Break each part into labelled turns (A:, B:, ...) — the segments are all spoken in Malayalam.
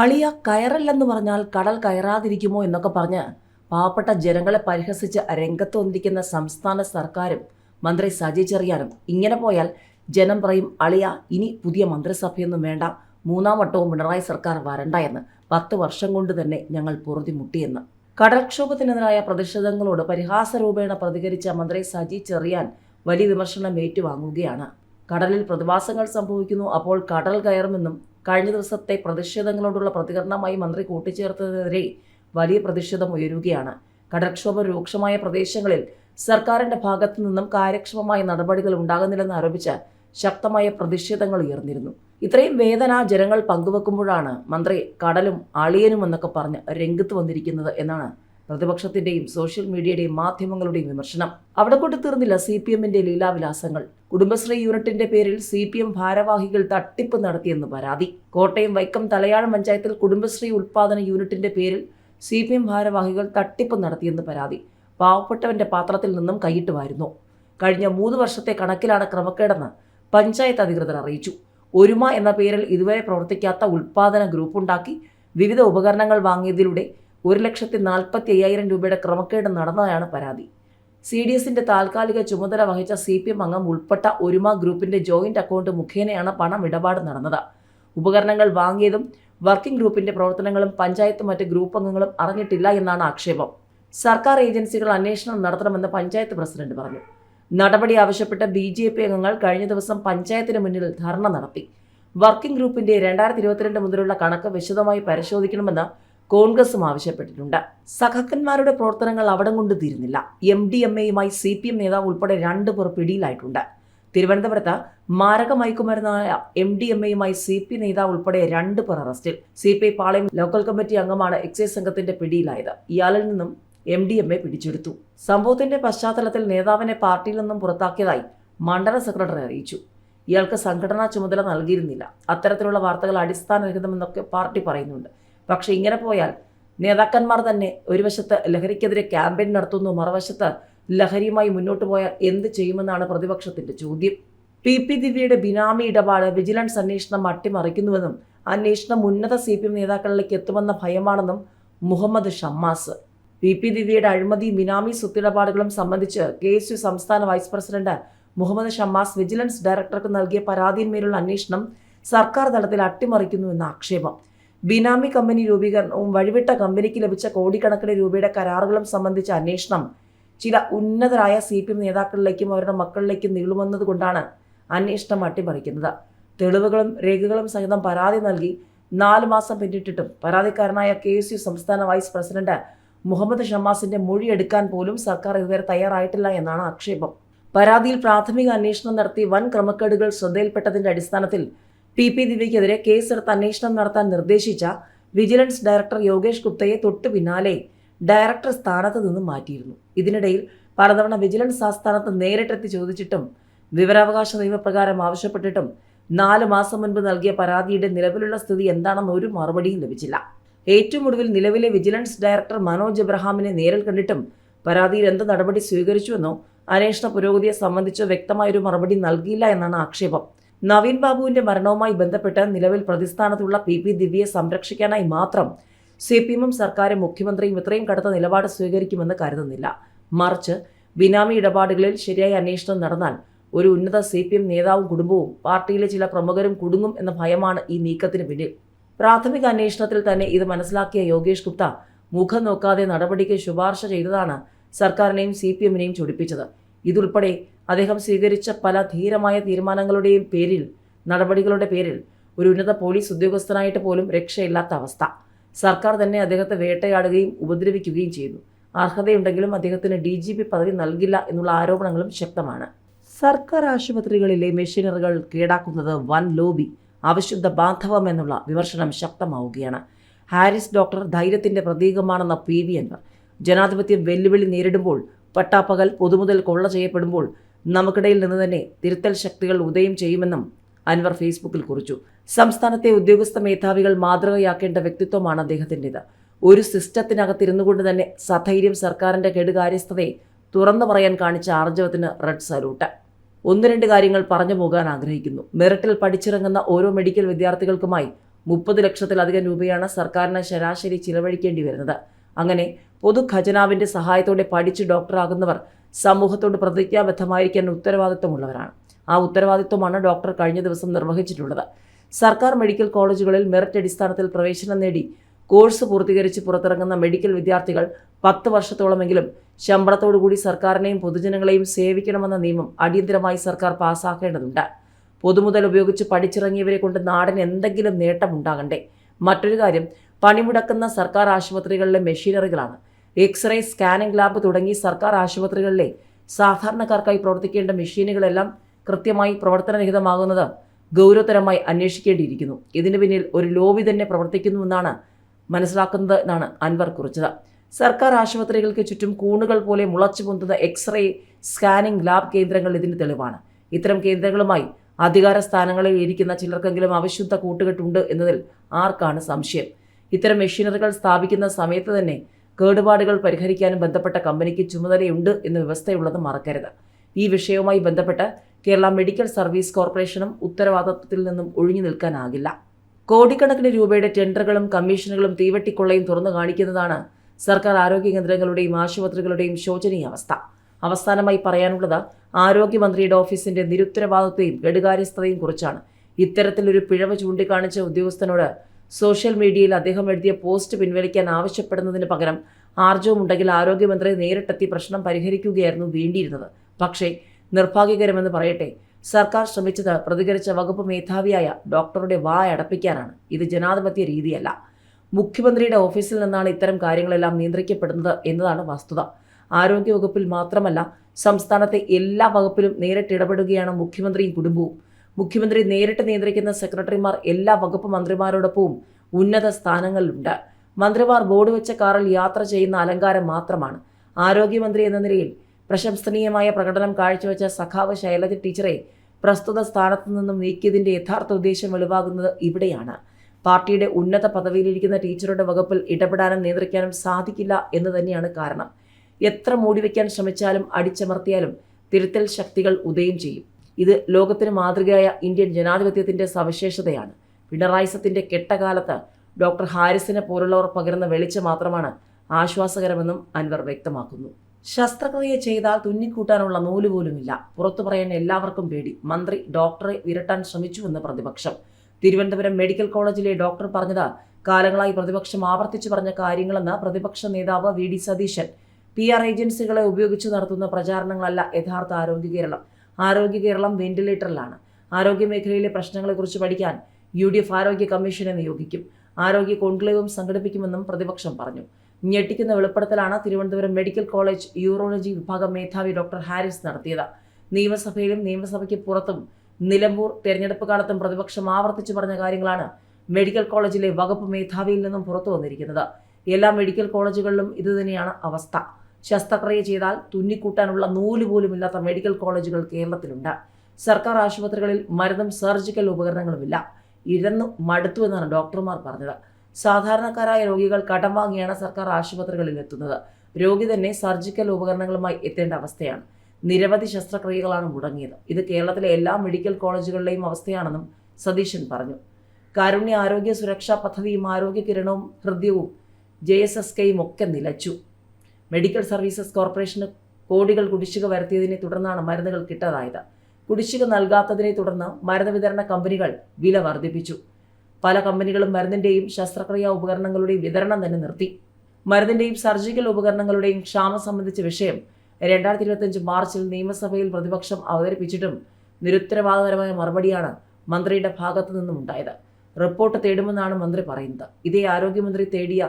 A: അളിയ കയറല്ലെന്ന് പറഞ്ഞാൽ കടൽ കയറാതിരിക്കുമോ എന്നൊക്കെ പറഞ്ഞ് പാവപ്പെട്ട ജനങ്ങളെ പരിഹസിച്ച് രംഗത്ത് വന്നിരിക്കുന്ന സംസ്ഥാന സർക്കാരും മന്ത്രി സജി ചെറിയാനും ഇങ്ങനെ പോയാൽ ജനം പറയും അളിയ ഇനി പുതിയ മന്ത്രിസഭയൊന്നും വേണ്ട. മൂന്നാം വട്ടവും പിണറായി സർക്കാർ വരണ്ട എന്ന്. പത്ത് വർഷം കൊണ്ട് തന്നെ ഞങ്ങൾ പൊറുതി മുട്ടിയെന്ന്. കടൽക്ഷോഭത്തിനെതിരായ പ്രതിഷേധങ്ങളോട് പരിഹാസരൂപേണ പ്രതികരിച്ച മന്ത്രി സജി ചെറിയാൻ വലിയ വിമർശനം ഏറ്റുവാങ്ങുകയാണ്. കടലിൽ പ്രതിഭാസങ്ങൾ സംഭവിക്കുന്നു അപ്പോൾ കടൽ കയറുമെന്നും കഴിഞ്ഞ ദിവസത്തെ പ്രതിഷേധങ്ങളോടുള്ള പ്രതികരണമായി മന്ത്രി കൂട്ടിച്ചേർത്തതിനെതിരെ വലിയ പ്രതിഷേധം ഉയരുകയാണ്. കടൽക്ഷോഭം രൂക്ഷമായ പ്രദേശങ്ങളിൽ സർക്കാരിന്റെ ഭാഗത്തു നിന്നും കാര്യക്ഷമമായ നടപടികൾ ഉണ്ടാകുന്നില്ലെന്ന് ആരോപിച്ച് ശക്തമായ പ്രതിഷേധങ്ങൾ ഉയർന്നിരുന്നു. ഇത്രയും വേദന ജനങ്ങൾ പങ്കുവെക്കുമ്പോഴാണ് മന്ത്രി കടലും അളിയനും എന്നൊക്കെ പറഞ്ഞ് രംഗത്ത് വന്നിരിക്കുന്നത് എന്നാണ് പ്രതിപക്ഷത്തിന്റെയും സോഷ്യൽ മീഡിയയുടെയും മാധ്യമങ്ങളുടെയും വിമർശനം. അവിടെ കൊണ്ടു തീർന്നില്ല സി പി എമ്മിന്റെ ലീലാവിലാസങ്ങൾ. കുടുംബശ്രീ യൂണിറ്റിന്റെ പേരിൽ സി പി എം ഭാരവാഹികൾ തട്ടിപ്പ് നടത്തിയെന്ന് പരാതി. കോട്ടയം വൈക്കം തലയാഴം പഞ്ചായത്തിൽ കുടുംബശ്രീ ഉൽപാദന യൂണിറ്റിന്റെ പേരിൽ സി പി എം ഭാരവാഹികൾ തട്ടിപ്പ് നടത്തിയെന്ന് പരാതി. പാവപ്പെട്ടവന്റെ പാത്രത്തിൽ നിന്നും കൈയിട്ടുമായിരുന്നു. കഴിഞ്ഞ മൂന്ന് വർഷത്തെ കണക്കിലാണ് ക്രമക്കേടെന്ന് പഞ്ചായത്ത് അധികൃതർ അറിയിച്ചു. ഒരുമ എന്ന പേരിൽ ഇതുവരെ പ്രവർത്തിക്കാത്ത ഉൽപാദന ഗ്രൂപ്പ് ഉണ്ടാക്കി വിവിധ ഉപകരണങ്ങൾ വാങ്ങിയതിലൂടെ ഒരു ലക്ഷത്തി നാൽപ്പത്തി അയ്യായിരം രൂപയുടെ ക്രമക്കേട് നടന്നതാണ് പരാതി. സി ഡി എസിന്റെ താൽക്കാലിക ചുമതല വഹിച്ച സി പി എം അംഗം ഉൾപ്പെട്ട ഒരുമ ഗ്രൂപ്പിന്റെ ജോയിന്റ് അക്കൗണ്ട് മുഖേനയാണ് പണം ഇടപാട് നടന്നത്. ഉപകരണങ്ങൾ വാങ്ങിയതും വർക്കിംഗ് ഗ്രൂപ്പിന്റെ പ്രവർത്തനങ്ങളും പഞ്ചായത്ത് മറ്റ് ഗ്രൂപ്പ് അംഗങ്ങളും അറിഞ്ഞിട്ടില്ല എന്നാണ് ആക്ഷേപം. സർക്കാർ ഏജൻസികൾ അന്വേഷണം നടത്തണമെന്ന് പഞ്ചായത്ത് പ്രസിഡന്റ് പറഞ്ഞു. നടപടി ആവശ്യപ്പെട്ട ബി ജെ പി അംഗങ്ങൾ കഴിഞ്ഞ ദിവസം പഞ്ചായത്തിന് മുന്നിൽ ധർണ നടത്തി. വർക്കിംഗ് ഗ്രൂപ്പിന്റെ രണ്ടായിരത്തി ഇരുപത്തിരണ്ട് മുതലുള്ള കണക്ക് വിശദമായി പരിശോധിക്കണമെന്ന് കോൺഗ്രസും ആവശ്യപ്പെട്ടിട്ടുണ്ട്. സഖാക്കന്മാരുടെ പ്രവർത്തനങ്ങൾ അവിടം കൊണ്ട് തീരുന്നില്ല. എം ഡി എം എയുമായി സി പി എം നേതാവ് ഉൾപ്പെടെ രണ്ടു പേർ പിടിയിലായിട്ടുണ്ട്. തിരുവനന്തപുരത്ത് മാരക മയക്കുമരുന്നായ എം ഡി എം എയുമായി സി പി നേതാവ് ഉൾപ്പെടെ രണ്ട് പേർ അറസ്റ്റിൽ. C P I Palayam local committee അംഗമാണ് എക്സൈസ് സംഘത്തിന്റെ പിടിയിലായത്. ഇയാളിൽ നിന്നും എം ഡി എം എ പിടിച്ചെടുത്തു. സംഭവത്തിന്റെ പശ്ചാത്തലത്തിൽ നേതാവിനെ പാർട്ടിയിൽ നിന്നും പുറത്താക്കിയതായി മണ്ഡല സെക്രട്ടറി അറിയിച്ചു. ഇയാൾക്ക് സംഘടനാ ചുമതല നൽകിയിരുന്നില്ല. അത്തരത്തിലുള്ള വാർത്തകൾ അടിസ്ഥാനരഹിതമെന്നൊക്കെ പാർട്ടി പറയുന്നുണ്ട്. പക്ഷേ ഇങ്ങനെ പോയാൽ നേതാക്കന്മാർ തന്നെ ഒരു വശത്ത് ലഹരിക്കെതിരെ ക്യാമ്പയിൻ നടത്തുന്നു മറുവശത്ത് ലഹരിയുമായി മുന്നോട്ട് പോയാൽ എന്ത് ചെയ്യുമെന്നാണ് പ്രതിപക്ഷത്തിന്റെ ചോദ്യം. പി പി ദിവ്യയുടെ ബിനാമി ഇടപാട് വിജിലൻസ് അന്വേഷണം അട്ടിമറിക്കുന്നുവെന്നും അന്വേഷണം ഉന്നത സി പി എം നേതാക്കളിലേക്ക് എത്തുമെന്ന ഭയമാണെന്നും മുഹമ്മദ് ഷമ്മാസ്. പി പി ദിവ്യയുടെ അഴിമതി ബിനാമി സ്വത്തിടപാടുകളും സംബന്ധിച്ച് കെ എസ് യു സംസ്ഥാന vice president Muhammad Shammas vigilance ഡയറക്ടർക്ക് നൽകിയ പരാതിയിന്മേലുള്ള അന്വേഷണം സർക്കാർ തലത്തിൽ അട്ടിമറിക്കുന്നുവെന്ന ആക്ഷേപം. ബിനാമി കമ്പനി രൂപീകരണവും വഴിവിട്ട കമ്പനിക്ക് ലഭിച്ച കോടിക്കണക്കിന് രൂപയുടെ കരാറുകളും സംബന്ധിച്ച അന്വേഷണം ചില ഉന്നതരായ സി പി എം നേതാക്കളിലേക്കും അവരുടെ മക്കളിലേക്കും നീളുമെന്നതുകൊണ്ടാണ് അന്വേഷണം അട്ടിമറിക്കുന്നത്. തെളിവുകളും രേഖകളും സഹിതം പരാതി നൽകി നാല് മാസം പിന്നിട്ടിട്ടും പരാതിക്കാരനായ കെ എസ് യു സംസ്ഥാന വൈസ് പ്രസിഡന്റ് മുഹമ്മദ് ഷമാസിന്റെ മൊഴിയെടുക്കാൻ പോലും സർക്കാർ ഇതുവരെ തയ്യാറായിട്ടില്ല എന്നാണ് ആക്ഷേപം. പരാതിയിൽ പ്രാഥമിക അന്വേഷണം നടത്തി വൻ ക്രമക്കേടുകൾ ശ്രദ്ധയിൽപ്പെട്ടതിന്റെ അടിസ്ഥാനത്തിൽ പി പി ദിവ്യക്കെതിരെ കേസെടുത്ത് അന്വേഷണം നടത്താൻ നിർദ്ദേശിച്ച വിജിലൻസ് ഡയറക്ടർ യോഗേഷ് ഗുപ്തയെ തൊട്ടു പിന്നാലെ ഡയറക്ടർ സ്ഥാനത്ത് നിന്നും മാറ്റിയിരുന്നു. ഇതിനിടയിൽ പലതവണ വിജിലൻസ് ആസ്ഥാനത്ത് നേരിട്ടെത്തി ചോദിച്ചിട്ടും വിവരാവകാശ നിയമപ്രകാരം ആവശ്യപ്പെട്ടിട്ടും നാല് മാസം മുൻപ് നൽകിയ പരാതിയുടെ നിലവിലുള്ള സ്ഥിതി എന്താണെന്ന് ഒരു മറുപടിയും ലഭിച്ചില്ല. ഏറ്റവും ഒടുവിൽ നിലവിലെ വിജിലൻസ് ഡയറക്ടർ മനോജ് എബ്രഹാമിനെ നേരിൽ കണ്ടിട്ടും പരാതിയിൽ എന്ത് നടപടി സ്വീകരിച്ചുവെന്നോ അന്വേഷണ പുരോഗതിയെ സംബന്ധിച്ചോ വ്യക്തമായൊരു മറുപടി നൽകിയില്ല എന്നാണ് ആക്ഷേപം. നവീൻ ബാബുവിന്റെ മരണവുമായി ബന്ധപ്പെട്ട് നിലവിൽ പ്രതിസ്ഥാനത്തുള്ള പി പി ദിവ്യയെ സംരക്ഷിക്കാനായി മാത്രം സി പി എമ്മും സർക്കാരും മുഖ്യമന്ത്രിയും ഇത്രയും കടുത്ത നിലപാട് സ്വീകരിക്കുമെന്ന് കരുതുന്നില്ല. മറിച്ച് ബിനാമി ഇടപാടുകളിൽ ശരിയായ അന്വേഷണം നടന്നാൽ ഒരു ഉന്നത സി പി എം നേതാവും കുടുംബവും പാർട്ടിയിലെ ചില പ്രമുഖരും കുടുങ്ങും എന്ന ഭയമാണ് ഈ നീക്കത്തിന് പിന്നിൽ. പ്രാഥമിക അന്വേഷണത്തിൽ തന്നെ ഇത് മനസ്സിലാക്കിയ യോഗേഷ് ഗുപ്ത മുഖം നോക്കാതെ നടപടിക്ക് ശുപാർശ ചെയ്തതാണ് സർക്കാരിനെയും സി പി എമ്മിനെയും ചൊടിപ്പിച്ചത്. ഇതുൾപ്പെടെ അദ്ദേഹം സ്വീകരിച്ച പല ധീരമായ തീരുമാനങ്ങളുടെയും പേരിൽ നടപടികളുടെ പേരിൽ ഒരു ഉന്നത പോലീസ് ഉദ്യോഗസ്ഥനായിട്ട് പോലും രക്ഷയില്ലാത്ത അവസ്ഥ. സർക്കാർ തന്നെ അദ്ദേഹത്തെ വേട്ടയാടുകയും ഉപദ്രവിക്കുകയും ചെയ്തു. അർഹതയുണ്ടെങ്കിലും അദ്ദേഹത്തിന് ഡി ജി പി പദവി നൽകില്ല എന്നുള്ള ആരോപണങ്ങളും ശക്തമാണ്. സർക്കാർ ആശുപത്രികളിലെ മെഷീനറികൾ കേടാക്കുന്നത് വൻ ലോബി അവിശുദ്ധ ബാന്ധവം എന്നുള്ള വിമർശനം ശക്തമാവുകയാണ്. ഹാരിസ് ഡോക്ടർ ധൈര്യത്തിന്റെ പ്രതീകമാണെന്ന പി വി അൻവർ ജനാധിപത്യം വെല്ലുവിളി നേരിടുമ്പോൾ പട്ടാപ്പകൽ പൊതുമുതൽ കൊള്ള ചെയ്യപ്പെടുമ്പോൾ നമുക്കിടയിൽ നിന്ന് തന്നെ തിരുത്തൽ ശക്തികൾ ഉദയം ചെയ്യുമെന്നും അൻവർ ഫേസ്ബുക്കിൽ കുറിച്ചു. സംസ്ഥാനത്തെ ഉദ്യോഗസ്ഥ മേധാവികൾ മാതൃകയാക്കേണ്ട വ്യക്തിത്വമാണ് അദ്ദേഹത്തിന്റെത്. ഒരു സിസ്റ്റത്തിനകത്തിരുന്നു കൊണ്ട് തന്നെ സധൈര്യം സർക്കാരിന്റെ കെടുകാര്യസ്ഥതയെ തുറന്നു പറയാൻ കാണിച്ച ആർജവത്തിന് റെഡ് സലൂട്ട്. ഒന്ന് രണ്ട് കാര്യങ്ങൾ പറഞ്ഞു പോകാൻ ആഗ്രഹിക്കുന്നു. മെറിറ്റിൽ പഠിച്ചിറങ്ങുന്ന ഓരോ മെഡിക്കൽ വിദ്യാർത്ഥികൾക്കുമായി മുപ്പത് ലക്ഷത്തിലധികം രൂപയാണ് സർക്കാരിന് ശരാശരി ചിലവഴിക്കേണ്ടി വരുന്നത്. അങ്ങനെ പൊതു ഖജനാവിന്റെ സഹായത്തോടെ പഠിച്ച് ഡോക്ടറാകുന്നവർ സമൂഹത്തോട് പ്രതിജ്ഞാബദ്ധമായിരിക്കാൻ ഉത്തരവാദിത്വമുള്ളവരാണ്. ആ ഉത്തരവാദിത്വമാണ് ഡോക്ടർ കഴിഞ്ഞ ദിവസം നിർവഹിച്ചിട്ടുള്ളത്. സർക്കാർ മെഡിക്കൽ കോളേജുകളിൽ മെറിറ്റ് അടിസ്ഥാനത്തിൽ പ്രവേശനം നേടി കോഴ്സ് പൂർത്തീകരിച്ച് പുറത്തിറങ്ങുന്ന മെഡിക്കൽ വിദ്യാർത്ഥികൾ പത്ത് വർഷത്തോളമെങ്കിലും ശമ്പളത്തോടുകൂടി സർക്കാരിനെയും പൊതുജനങ്ങളെയും സേവിക്കണമെന്ന നിയമം അടിയന്തരമായി സർക്കാർ പാസ്സാക്കേണ്ടതുണ്ട് പൊതുമുതൽ ഉപയോഗിച്ച് പഠിച്ചിറങ്ങിയവരെ കൊണ്ട് നാടിന് എന്തെങ്കിലും നേട്ടമുണ്ടാകണ്ടേ? മറ്റൊരു കാര്യം പണിമുടക്കുന്ന സർക്കാർ ആശുപത്രികളിലെ മെഷീനറികളാണ്. എക്സ്റേ സ്കാനിംഗ് ലാബ് തുടങ്ങി സർക്കാർ ആശുപത്രികളിലെ സാധാരണക്കാർക്കായി പ്രവർത്തിക്കേണ്ട മെഷീനുകളെല്ലാം കൃത്യമായി പ്രവർത്തനരഹിതമാകുന്നത് ഗൗരവതരമായി അന്വേഷിക്കേണ്ടിയിരിക്കുന്നു. ഇതിനു പിന്നിൽ ഒരു ലോബി തന്നെ പ്രവർത്തിക്കുന്നുവെന്നാണ് മനസ്സിലാക്കുന്നത് എന്നാണ് അൻവർ കുറിച്ചത്. സർക്കാർ ആശുപത്രികൾക്ക് ചുറ്റും കൂണുകൾ പോലെ മുളച്ചു പൊന്തുന്ന എക്സ്റേ സ്കാനിംഗ് ലാബ് കേന്ദ്രങ്ങൾ ഇതിന് തെളിവാണ്. ഇത്തരം കേന്ദ്രങ്ങളുമായി അധികാര സ്ഥാനങ്ങളിൽ ഇരിക്കുന്ന ചിലർക്കെങ്കിലും അവിശുദ്ധ കൂട്ടുകെട്ടുണ്ട് എന്നതിൽ ആർക്കാണ് സംശയം? ഇത്തരം മെഷീനറികൾ സ്ഥാപിക്കുന്ന സമയത്ത് തന്നെ കേടുപാടുകൾ പരിഹരിക്കാനും ബന്ധപ്പെട്ട കമ്പനിക്ക് ചുമതലയുണ്ട് എന്ന വ്യവസ്ഥയുള്ളത് മറക്കരുത്. ഈ വിഷയവുമായി ബന്ധപ്പെട്ട് കേരള മെഡിക്കൽ സർവീസ് കോർപ്പറേഷനും ഉത്തരവാദിത്വത്തിൽ നിന്നും ഒഴിഞ്ഞു നിൽക്കാനാകില്ല. കോടിക്കണക്കിന് രൂപയുടെ ടെൻഡറുകളും കമ്മീഷനുകളും തീവട്ടിക്കൊള്ളയും തുറന്നു കാണിക്കുന്നതാണ് സർക്കാർ ആരോഗ്യ കേന്ദ്രങ്ങളുടെയും ആശുപത്രികളുടെയും ശോചനീയ അവസ്ഥ. അവസാനമായി പറയാനുള്ളത് ആരോഗ്യമന്ത്രിയുടെ ഓഫീസിന്റെ നിരുത്തരവാദിത്വയും ഗഡുകാര്യസ്ഥതയും കുറിച്ചാണ്. ഇത്തരത്തിലൊരു പിഴവ് ചൂണ്ടിക്കാണിച്ച ഉദ്യോഗസ്ഥനോട് സോഷ്യൽ മീഡിയയിൽ അദ്ദേഹം എഴുതിയ പോസ്റ്റ് പിൻവലിക്കാൻ ആവശ്യപ്പെടുന്നതിന് പകരം ആർജവമുണ്ടെങ്കിൽ ആരോഗ്യമന്ത്രി നേരിട്ടെത്തി പ്രശ്നം പരിഹരിക്കുകയായിരുന്നു വേണ്ടിയിരുന്നത്. പക്ഷേ നിർഭാഗ്യകരമെന്ന് പറയട്ടെ സർക്കാർ ശ്രമിച്ചത് പ്രതികരിച്ച വകുപ്പ് മേധാവിയായ ഡോക്ടറുടെ വായ അടപ്പിക്കാനാണ്. ഇത് ജനാധിപത്യ രീതിയല്ല. മുഖ്യമന്ത്രിയുടെ ഓഫീസിൽ നിന്നാണ് ഇത്തരം കാര്യങ്ങളെല്ലാം നിയന്ത്രിക്കപ്പെടുന്നത് എന്നതാണ് വസ്തുത. ആരോഗ്യവകുപ്പിൽ മാത്രമല്ല സംസ്ഥാനത്തെ എല്ലാ വകുപ്പിലും നേരിട്ട് ഇടപെടുകയാണ് മുഖ്യമന്ത്രിയും കുടുംബവും. മുഖ്യമന്ത്രി നേരിട്ട് നിയന്ത്രിക്കുന്ന സെക്രട്ടറിമാർ എല്ലാ വകുപ്പ് മന്ത്രിമാരോടൊപ്പവും ഉന്നത സ്ഥാനങ്ങളിലുണ്ട്. മന്ത്രിമാർ ബോർഡ് വെച്ച കാറിൽ യാത്ര ചെയ്യുന്ന അലങ്കാരം മാത്രമാണ്. ആരോഗ്യമന്ത്രി എന്ന നിലയിൽ പ്രശംസനീയമായ പ്രകടനം കാഴ്ചവെച്ച സഖാവ് ശൈലജ ടീച്ചറെ പ്രസ്തുത സ്ഥാനത്തു നിന്നും നീക്കിയതിന്റെ യഥാർത്ഥ ഉദ്ദേശം വെളിവാകുന്നത് ഇവിടെയാണ്. പാർട്ടിയുടെ ഉന്നത പദവിയിലിരിക്കുന്ന ടീച്ചറുടെ വകുപ്പിൽ ഇടപെടാനും നിയന്ത്രിക്കാനും സാധിക്കില്ല എന്ന് തന്നെയാണ് കാരണം. എത്ര മൂടിവെക്കാൻ ശ്രമിച്ചാലും അടിച്ചമർത്തിയാലും തിരുത്തൽ ശക്തികൾ ഉദയം ചെയ്യും. ഇത് ലോകത്തിന് മാതൃകയായ ഇന്ത്യൻ ജനാധിപത്യത്തിന്റെ സവിശേഷതയാണ്. പിണറായിസത്തിന്റെ കെട്ടകാലത്ത് ഡോക്ടർ ഹാരിസിനെ പോലുള്ളവർ പകരുന്ന വെളിച്ചം മാത്രമാണ് ആശ്വാസകരമെന്നും അൻവർ വ്യക്തമാക്കുന്നു. ശസ്ത്രക്രിയ ചെയ്താൽ തുന്നിക്കൂട്ടാനുള്ള നൂൽ പോലുമില്ല. പുറത്തു പറയാൻ എല്ലാവർക്കും പേടി. മന്ത്രി ഡോക്ടറെ വിരട്ടാൻ ശ്രമിച്ചുവെന്ന് പ്രതിപക്ഷം. തിരുവനന്തപുരം മെഡിക്കൽ കോളേജിലെ ഡോക്ടർ പറഞ്ഞത് കാലങ്ങളായി പ്രതിപക്ഷം ആവർത്തിച്ചു പറഞ്ഞ കാര്യങ്ങളെന്ന് പ്രതിപക്ഷ നേതാവ് V. D. Satheesan. P. R. ഏജൻസികളെ ഉപയോഗിച്ച് നടത്തുന്ന പ്രചാരണങ്ങളല്ല യഥാർത്ഥ ആരോഗ്യ കേരളം. ആരോഗ്യ കേരളം വെന്റിലേറ്ററിലാണ്. ആരോഗ്യ മേഖലയിലെ പ്രശ്നങ്ങളെക്കുറിച്ച് പഠിക്കാൻ യു ഡി എഫ് ആരോഗ്യ കമ്മീഷനെ നിയോഗിക്കും. ആരോഗ്യ കോൺക്ലേവും സംഘടിപ്പിക്കുമെന്നും പ്രതിപക്ഷം പറഞ്ഞു. ഞെട്ടിക്കുന്ന വെളിപ്പെടുത്തലാണ് തിരുവനന്തപുരം മെഡിക്കൽ കോളേജ് യൂറോളജി വിഭാഗം മേധാവി ഡോക്ടർ ഹാരിസ് നടത്തിയത്. നിയമസഭയിലും നിയമസഭയ്ക്ക് പുറത്തും നിലമ്പൂർ തെരഞ്ഞെടുപ്പ് കാലത്തും പ്രതിപക്ഷം ആവർത്തിച്ചു പറഞ്ഞ കാര്യങ്ങളാണ് മെഡിക്കൽ കോളേജിലെ വകുപ്പ് മേധാവിയിൽ നിന്നും പുറത്തു വന്നിരിക്കുന്നത്. എല്ലാ മെഡിക്കൽ കോളേജുകളിലും ഇതുതന്നെയാണ് അവസ്ഥ. ശസ്ത്രക്രിയ ചെയ്താൽ തുന്നിക്കൂട്ടാനുള്ള നൂൽ പോലുമില്ലാത്ത മെഡിക്കൽ കോളേജുകൾ കേരളത്തിലുണ്ട്. സർക്കാർ ആശുപത്രികളിൽ മരുന്നും സർജിക്കൽ ഉപകരണങ്ങളുമില്ല. ഇരന്നു മടുത്തു എന്നാണ് ഡോക്ടർമാർ പറഞ്ഞത്. സാധാരണക്കാരായ രോഗികൾ കടം വാങ്ങിയാണ് സർക്കാർ ആശുപത്രികളിൽ എത്തുന്നത്. രോഗി തന്നെ സർജിക്കൽ ഉപകരണങ്ങളുമായി എത്തേണ്ട അവസ്ഥയാണ്. നിരവധി ശസ്ത്രക്രിയകളാണ് മുടങ്ങിയത്. ഇത് കേരളത്തിലെ എല്ലാ മെഡിക്കൽ കോളേജുകളിലെയും അവസ്ഥയാണെന്നും സതീശൻ പറഞ്ഞു. കാരുണ്യ ആരോഗ്യ സുരക്ഷാ പദ്ധതിയും ആരോഗ്യ കിരണവും ഹൃദ്യവും ജെ എസ് എസ് കെയും ഒക്കെ നിലച്ചു. മെഡിക്കൽ സർവീസസ് കോർപ്പറേഷന് കോടികൾ കുടിശ്ശിക വരുത്തിയതിനെ തുടർന്നാണ് മരുന്നുകൾ കിട്ടാതായത്. കുടിശ്ശിക നൽകാത്തതിനെ തുടർന്ന് മരുന്ന് വിതരണ കമ്പനികൾ വില വർദ്ധിപ്പിച്ചു. പല കമ്പനികളും മരുന്നിന്റെയും ശസ്ത്രക്രിയാ ഉപകരണങ്ങളുടെയും വിതരണം തന്നെ നിർത്തി. മരുന്നിന്റെയും സർജിക്കൽ ഉപകരണങ്ങളുടെയും ക്ഷാമം സംബന്ധിച്ച വിഷയം രണ്ടായിരത്തി ഇരുപത്തഞ്ച് മാർച്ചിൽ നിയമസഭയിൽ പ്രതിപക്ഷം അവതരിപ്പിച്ചിട്ടും നിരുത്തരവാദപരമായ മറുപടിയാണ് മന്ത്രിയുടെ ഭാഗത്തു നിന്നും ഉണ്ടായത് റിപ്പോർട്ട് തേടുമെന്നാണ് മന്ത്രി പറയുന്നത്. ഇതേ ആരോഗ്യമന്ത്രി തേടിയ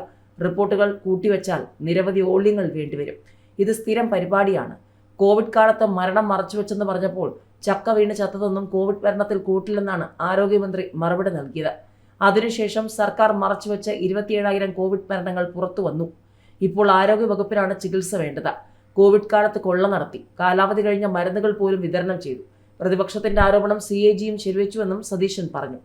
A: റിപ്പോർട്ടുകൾ കൂട്ടിവെച്ചാൽ നിരവധി ഓള്യങ്ങൾ വേണ്ടിവരും. ഇത് സ്ഥിരം പരിപാടിയാണ്. കോവിഡ് കാലത്ത് മരണം മറച്ചുവെച്ചെന്ന് പറഞ്ഞപ്പോൾ ചക്ക വീണ് ചത്തതൊന്നും കോവിഡ് മരണത്തിൽ കൂട്ടില്ലെന്നാണ് ആരോഗ്യമന്ത്രി മറുപടി നൽകിയത്. അതിനുശേഷം സർക്കാർ മറച്ചുവെച്ച ഇരുപത്തിയേഴായിരം കോവിഡ് മരണങ്ങൾ പുറത്തു വന്നു ഇപ്പോൾ ആരോഗ്യ വകുപ്പിനാണ് ചികിത്സ വേണ്ടത്. കോവിഡ് കാലത്ത് കൊള്ള നടത്തി. കാലാവധി കഴിഞ്ഞ മരുന്നുകൾ പോലും വിതരണം ചെയ്തു. പ്രതിപക്ഷത്തിന്റെ ആരോപണം സി എ ജിയും ശരിവെച്ചുവെന്നും സതീശൻ പറഞ്ഞു.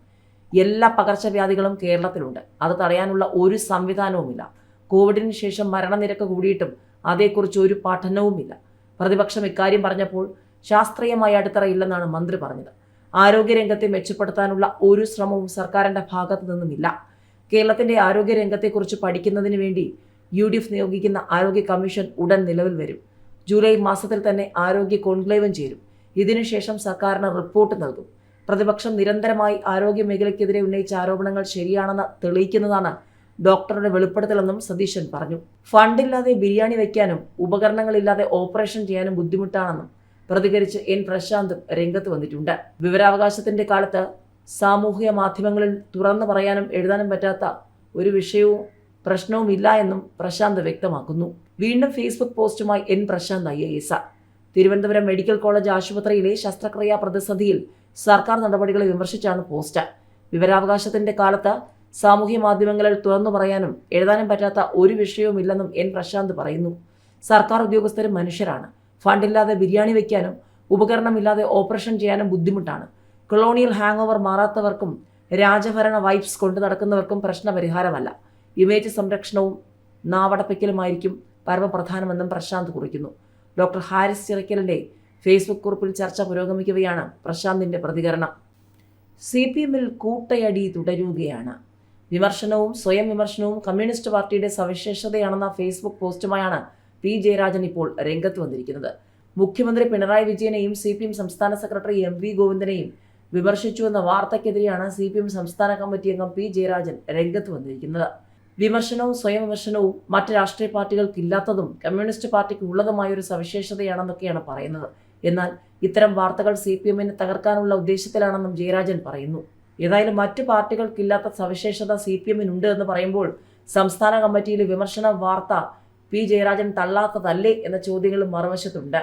A: എല്ലാ പകർച്ചവ്യാധികളും കേരളത്തിലുണ്ട്. അത് തടയാനുള്ള ഒരു സംവിധാനവുമില്ല. കോവിഡിന് ശേഷം മരണനിരക്ക് കൂടിയിട്ടും അതേക്കുറിച്ച് ഒരു പഠനവുമില്ല. പ്രതിപക്ഷം ഇക്കാര്യം പറഞ്ഞപ്പോൾ ശാസ്ത്രീയമായ അടിത്തറയില്ലെന്നാണ് മന്ത്രി പറഞ്ഞത്. ആരോഗ്യരംഗത്തെ മെച്ചപ്പെടുത്താനുള്ള ഒരു ശ്രമവും സർക്കാരിന്റെ ഭാഗത്തു നിന്നുമില്ല. കേരളത്തിന്റെ ആരോഗ്യരംഗത്തെക്കുറിച്ച് പഠിക്കുന്നതിന് വേണ്ടി യു ഡി എഫ് നിയോഗിക്കുന്ന ആരോഗ്യ കമ്മീഷൻ ഉടൻ നിലവിൽ വരും. ജൂലൈ മാസത്തിൽ തന്നെ ആരോഗ്യ കോൺക്ലേവും ചേരും. ഇതിനുശേഷം സർക്കാരിന് റിപ്പോർട്ട് നൽകും. പ്രതിപക്ഷം നിരന്തരമായി ആരോഗ്യ മേഖലയ്ക്കെതിരെ ഉന്നയിച്ച ആരോപണങ്ങൾ ശരിയാണെന്ന് തെളിയിക്കുന്നതാണ് ഡോക്ടറുടെ വെളിപ്പെടുത്തലെന്നും സതീശൻ പറഞ്ഞു. ഫണ്ടില്ലാതെ ബിരിയാണി വയ്ക്കാനും ഉപകരണങ്ങളില്ലാതെ ഓപ്പറേഷൻ ചെയ്യാനും ബുദ്ധിമുട്ടാണെന്നും പ്രതികരിച്ച് എൻ പ്രശാന്തും രംഗത്ത് വന്നിട്ടുണ്ട്. വിവരാവകാശത്തിന്റെ കാലത്ത് സാമൂഹിക മാധ്യമങ്ങളിൽ തുറന്നു പറയാനും എഴുതാനും പറ്റാത്ത ഒരു വിഷയവും പ്രശ്നവും ഇല്ല എന്നും പ്രശാന്ത് വ്യക്തമാക്കുന്നു. വീണ്ടും Facebook പോസ്റ്റുമായി N Prashanth I A S. Thiruvananthapuram medical college ആശുപത്രിയിലെ ശസ്ത്രക്രിയാ പ്രതിസന്ധിയിൽ സർക്കാർ നടപടികളെ വിമർശിച്ചാണ് പോസ്റ്റ് വിവരാവകാശത്തിന്റെ കാലത്ത് സാമൂഹ്യ മാധ്യമങ്ങളിൽ തുറന്നു പറയാനും എഴുതാനും പറ്റാത്ത ഒരു വിഷയവുമില്ലെന്നും എൻ പ്രശാന്ത് പറയുന്നു. സർക്കാർ ഉദ്യോഗസ്ഥരും മനുഷ്യരാണ്. ഫണ്ടില്ലാതെ ബിരിയാണി വയ്ക്കാനും ഉപകരണമില്ലാതെ ഓപ്പറേഷൻ ചെയ്യാനും ബുദ്ധിമുട്ടാണ്. കൊളോണിയൽ ഹാങ് ഓവർ മാറാത്തവർക്കും രാജഭരണ വൈബ്സ് കൊണ്ടു നടക്കുന്നവർക്കും പ്രശ്നപരിഹാരമല്ല. ഇമേജ് സംരക്ഷണവും നാവടപ്പിക്കലുമായിരിക്കും പരമപ്രധാനമെന്നും പ്രശാന്ത് കുറിക്കുന്നു. ഡോക്ടർ ഹാരിസ് ചിറക്കലിന്റെ ഫേസ്ബുക്ക് കുറിപ്പിൽ ചർച്ച പുരോഗമിക്കുകയാണ് പ്രശാന്തിന്റെ പ്രതികരണം. സി പി എമ്മിൽ കൂട്ടയടി തുടരുകയാണ്. വിമർശനവും സ്വയം വിമർശനവും കമ്മ്യൂണിസ്റ്റ് പാർട്ടിയുടെ സവിശേഷതയാണെന്ന ഫേസ്ബുക്ക് പോസ്റ്റുമായാണ് പി ജയരാജൻ ഇപ്പോൾ രംഗത്ത് വന്നിരിക്കുന്നത്. മുഖ്യമന്ത്രി പിണറായി വിജയനെയും സി പി എം സംസ്ഥാന സെക്രട്ടറി എം വി ഗോവിന്ദനെയും വിമർശിച്ചുവെന്ന വാർത്തയ്ക്കെതിരെയാണ് സി പി എം സംസ്ഥാന കമ്മിറ്റി അംഗം പി ജയരാജൻ രംഗത്ത് വന്നിരിക്കുന്നത്. വിമർശനവും സ്വയം വിമർശനവും മറ്റ് രാഷ്ട്രീയ പാർട്ടികൾക്കില്ലാത്തതും കമ്മ്യൂണിസ്റ്റ് പാർട്ടിക്ക് ഉള്ളതുമായ ഒരു സവിശേഷതയാണെന്നൊക്കെയാണ് പറയുന്നത്. എന്നാൽ ഇത്തരം വാർത്തകൾ സി പി എമ്മിനെ തകർക്കാനുള്ള ഉദ്ദേശത്തിലാണെന്നും ജയരാജൻ പറയുന്നു. ഏതായാലും മറ്റു പാർട്ടികൾക്കില്ലാത്ത സവിശേഷത സി പി എമ്മിനുണ്ട് എന്ന് പറയുമ്പോൾ സംസ്ഥാന കമ്മിറ്റിയിലെ വിമർശന വാർത്ത പി ജയരാജൻ തള്ളാത്തതല്ലേ എന്ന ചോദ്യങ്ങളും മറുവശത്തുണ്ട്.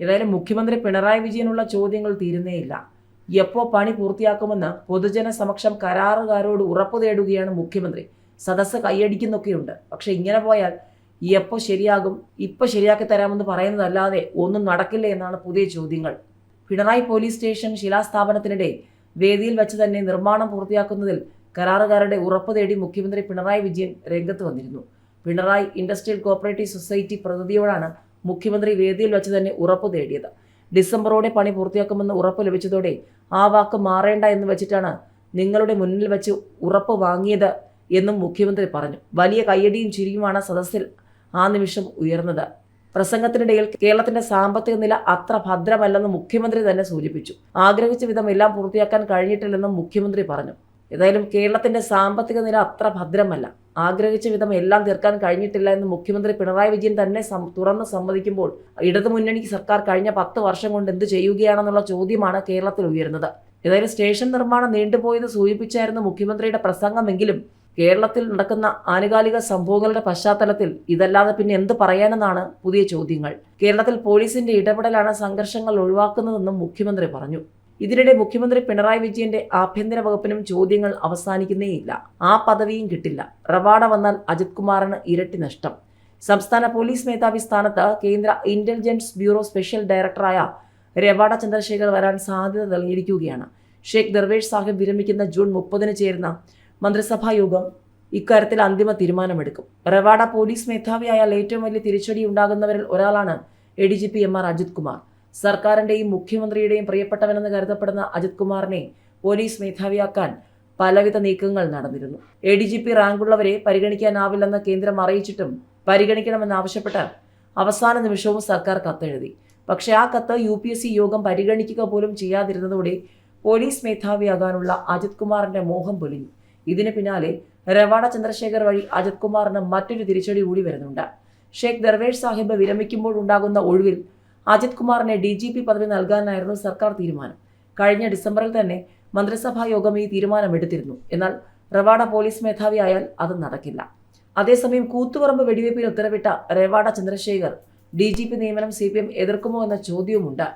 A: ഏതായാലും മുഖ്യമന്ത്രി പിണറായി വിജയനുള്ള ചോദ്യങ്ങൾ തീരുന്നേയില്ല. എപ്പോ പണി പൂർത്തിയാക്കുമെന്ന് പൊതുജന സമക്ഷം കരാറുകാരോട് ഉറപ്പു തേടുകയാണ് മുഖ്യമന്ത്രി. സദസ്സ് കൈയടിക്കുന്നൊക്കെയുണ്ട്. പക്ഷെ ഇങ്ങനെ പോയാൽ എപ്പോൾ ശരിയാകും? ഇപ്പോൾ ശരിയാക്കി തരാമെന്ന് പറയുന്നതല്ലാതെ ഒന്നും നടക്കില്ല എന്നാണ് പുതിയ ചോദ്യങ്ങൾ. പിണറായി പോലീസ് സ്റ്റേഷൻ ശിലാസ്ഥാപനത്തിനിടെ വേദിയിൽ വെച്ച് തന്നെ നിർമ്മാണം പൂർത്തിയാക്കുന്നതിൽ കരാറുകാരുടെ ഉറപ്പ് തേടി മുഖ്യമന്ത്രി പിണറായി വിജയൻ രംഗത്ത് വന്നിരുന്നു. പിണറായി ഇൻഡസ്ട്രിയൽ കോപ്പറേറ്റീവ് സൊസൈറ്റി പ്രതിനിധിയോടാണ് മുഖ്യമന്ത്രി വേദിയിൽ വെച്ച് തന്നെ ഉറപ്പ് തേടിയത്. ഡിസംബറോടെ പണി പൂർത്തിയാക്കുമെന്ന് ഉറപ്പ് ലഭിച്ചതോടെ ആ വാക്ക് മാറേണ്ട എന്ന് വെച്ചിട്ടാണ് നിങ്ങളുടെ മുന്നിൽ വെച്ച് ഉറപ്പ് വാങ്ങിയത് എന്നും മുഖ്യമന്ത്രി പറഞ്ഞു. വലിയ കയ്യടിയും ചിരിയുമാണ് സദസ്സിൽ ആ നിമിഷം ഉയർന്നത്. പ്രസംഗത്തിനിടയിൽ കേരളത്തിന്റെ സാമ്പത്തിക നില അത്ര ഭദ്രമല്ലെന്ന് മുഖ്യമന്ത്രി തന്നെ സൂചിപ്പിച്ചു. ആഗ്രഹിച്ച വിധം എല്ലാം പൂർത്തിയാക്കാൻ കഴിഞ്ഞിട്ടില്ലെന്നും മുഖ്യമന്ത്രി പറഞ്ഞു. ഏതായാലും കേരളത്തിന്റെ സാമ്പത്തിക നില അത്ര ഭദ്രമല്ല. ആഗ്രഹിച്ച വിധം എല്ലാം തീർക്കാൻ കഴിഞ്ഞിട്ടില്ല എന്ന് മുഖ്യമന്ത്രി പിണറായി വിജയൻ തന്നെ തുറന്ന് സമ്മതിക്കുമ്പോൾ ഇടതുമുന്നണിക്ക് സർക്കാർ കഴിഞ്ഞ പത്ത് വർഷം കൊണ്ട് എന്ത് ചെയ്യുകയാണെന്നുള്ള ചോദ്യമാണ് കേരളത്തിൽ ഉയരുന്നത്. ഏതായാലും സ്റ്റേഷൻ നിർമ്മാണം നീണ്ടുപോയത് സൂചിപ്പിച്ചായിരുന്നു മുഖ്യമന്ത്രിയുടെ പ്രസംഗമെങ്കിലും കേരളത്തിൽ നടക്കുന്ന ആനുകാലിക സംഭവങ്ങളുടെ പശ്ചാത്തലത്തിൽ ഇതല്ലാതെ പിന്നെ എന്ത് പറയാനെന്നാണ് പുതിയ ചോദ്യങ്ങൾ. കേരളത്തിൽ പോലീസിന്റെ ഇടപെടലാണ് സംഘർഷങ്ങൾ ഒഴിവാക്കുന്നതെന്നും മുഖ്യമന്ത്രി പറഞ്ഞു. ഇതിനിടെ മുഖ്യമന്ത്രി പിണറായി വിജയന്റെ ആഭ്യന്തര വകുപ്പിനും ചോദ്യങ്ങൾ അവസാനിക്കുന്നേയില്ല. ആ പദവിയും കിട്ടില്ല. റവാഡ വന്നാൽ അജിത് കുമാറിന് ഇരട്ടി നഷ്ടം. സംസ്ഥാന പോലീസ് മേധാവി സ്ഥാനത്ത് കേന്ദ്ര ഇന്റലിജൻസ് ബ്യൂറോ സ്പെഷ്യൽ ഡയറക്ടറായ രവാഡ ചന്ദ്രശേഖർ വരാൻ സാധ്യത തെളിഞ്ഞിരിക്കുകയാണ്. ഷെയ്ഖ് ദർവേഷ് സാഹിബ് വിരമിക്കുന്ന ജൂൺ മുപ്പതിന് ചേരുന്ന മന്ത്രിസഭാ യോഗം ഇക്കാര്യത്തിൽ അന്തിമ തീരുമാനമെടുക്കും. റവാഡ പോലീസ് മേധാവിയായാൽ ഏറ്റവും വലിയ തിരിച്ചടി ഉണ്ടാകുന്നവരിൽ ഒരാളാണ് A D G P M R Ajith Kumar. സർക്കാരിന്റെയും മുഖ്യമന്ത്രിയുടെയും പ്രിയപ്പെട്ടവനെന്ന് കരുതപ്പെടുന്ന അജിത് കുമാറിനെ പോലീസ് മേധാവിയാക്കാൻ പലവിധ നീക്കങ്ങൾ നടന്നിരുന്നു. എ ഡി ജി പി റാങ്കുള്ളവരെ പരിഗണിക്കാനാവില്ലെന്ന് കേന്ദ്രം അറിയിച്ചിട്ടും പരിഗണിക്കണമെന്നാവശ്യപ്പെട്ട് അവസാന നിമിഷവും സർക്കാർ കത്തെഴുതി. പക്ഷേ ആ കത്ത് യു പി എസ് സി യോഗം പരിഗണിക്കുക പോലും ചെയ്യാതിരുന്നതോടെ പോലീസ് മേധാവിയാകാനുള്ള അജിത് കുമാറിന്റെ മോഹം പൊലിഞ്ഞു. ഇതിന് പിന്നാലെ രവാഡ ചന്ദ്രശേഖർ വഴി അജിത് കുമാറിന് മറ്റൊരു തിരിച്ചടി കൂടി വരുന്നുണ്ട്. ഷേഖ് ദർവേഷ് സാഹിബ് വിരമിക്കുമ്പോൾ ഉണ്ടാകുന്ന ഒഴിവിൽ അജിത് കുമാറിനെ ഡി ജി പി പദവി നൽകാനായിരുന്നു സർക്കാർ തീരുമാനം. കഴിഞ്ഞ ഡിസംബറിൽ തന്നെ മന്ത്രിസഭാ യോഗം ഈ തീരുമാനമെടുത്തിരുന്നു. എന്നാൽ റവാഡ പോലീസ് മേധാവിയായാൽ അത് നടക്കില്ല. അതേസമയം കൂത്തുപറമ്പ് വെടിവയ്പ്പിന് ഉത്തരവിട്ട Rawada Chandrasekhar D G P നിയമനം സി പി എം എതിർക്കുമോ എന്ന ചോദ്യവുമുണ്ട്.